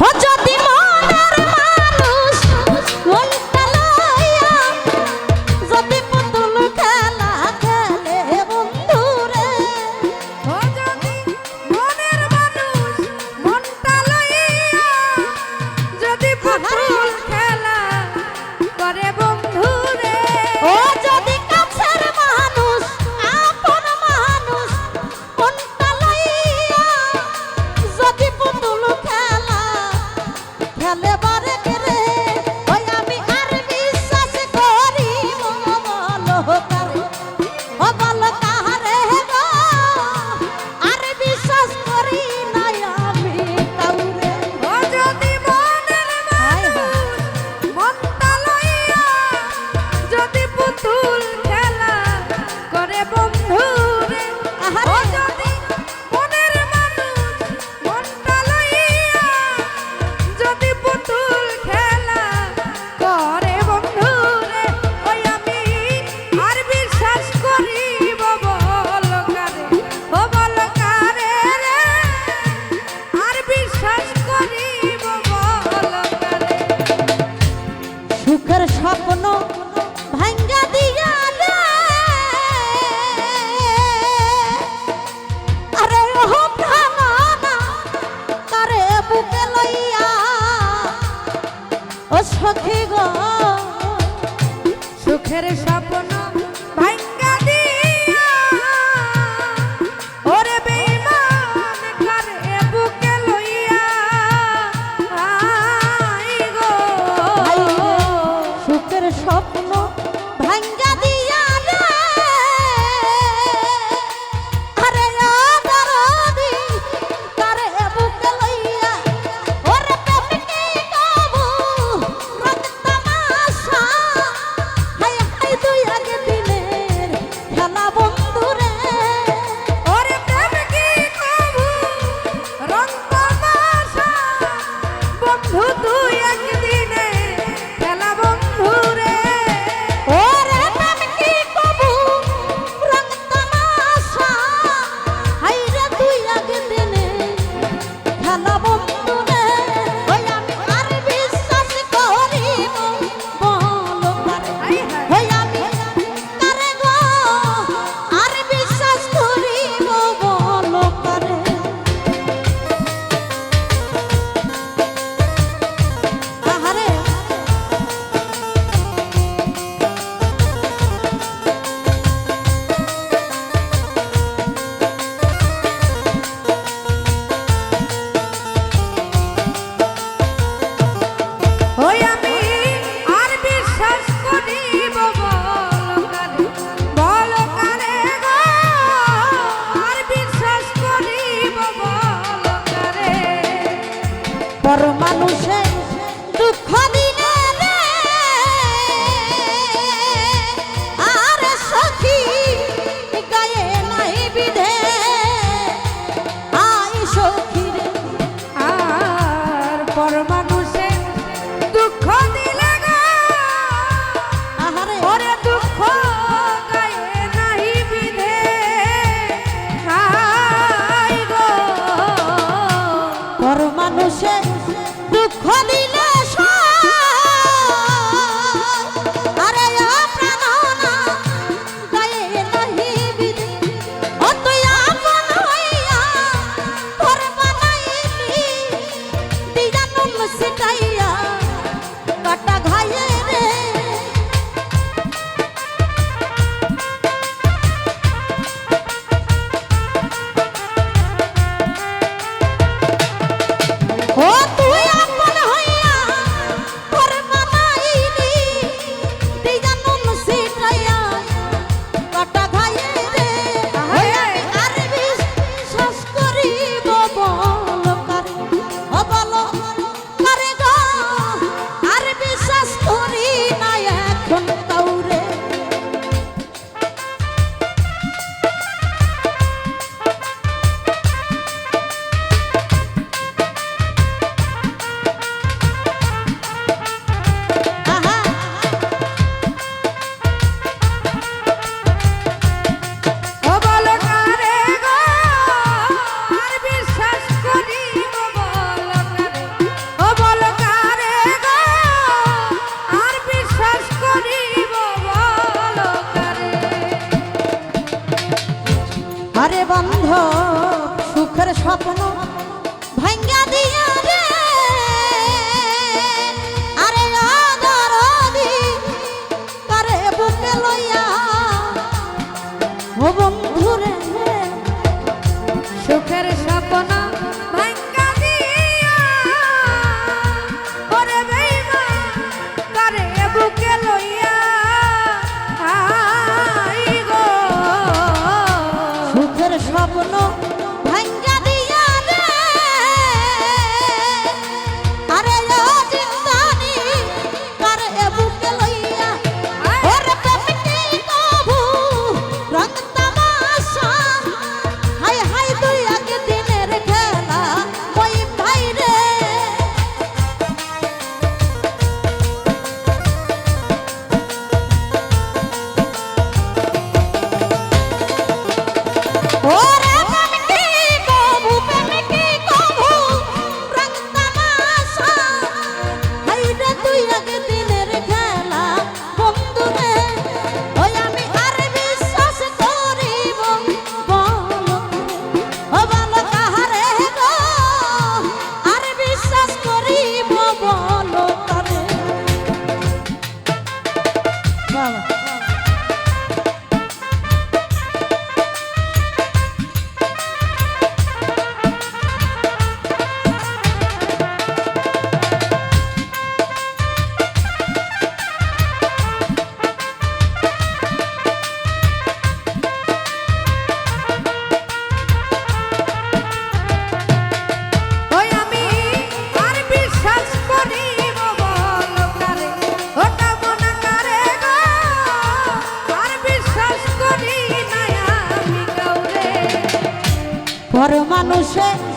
어쩌 দিয়া। ও সখী গো সুখের স্বপ্ন ভাঙ্গা দিয়া। ওরে বেইমান করে বুকে লইয়া? আরে বন্ধ সুখের স্বপ্ন ভাঙ্গা দিয়ে 到了 não chão.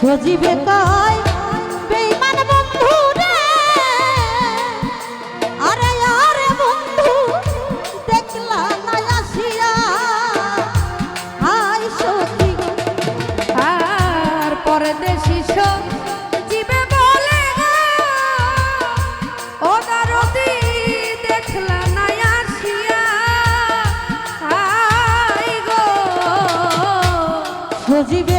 সজীবে কয় বেইমান বন্ধু রে। আরে আরে বন্ধু, দেখলা না আসিয়া। হাই সখী আর পরে দেশি সজীবে বলে ও দারদি দেখলা আসিয়া। গো। সজীবে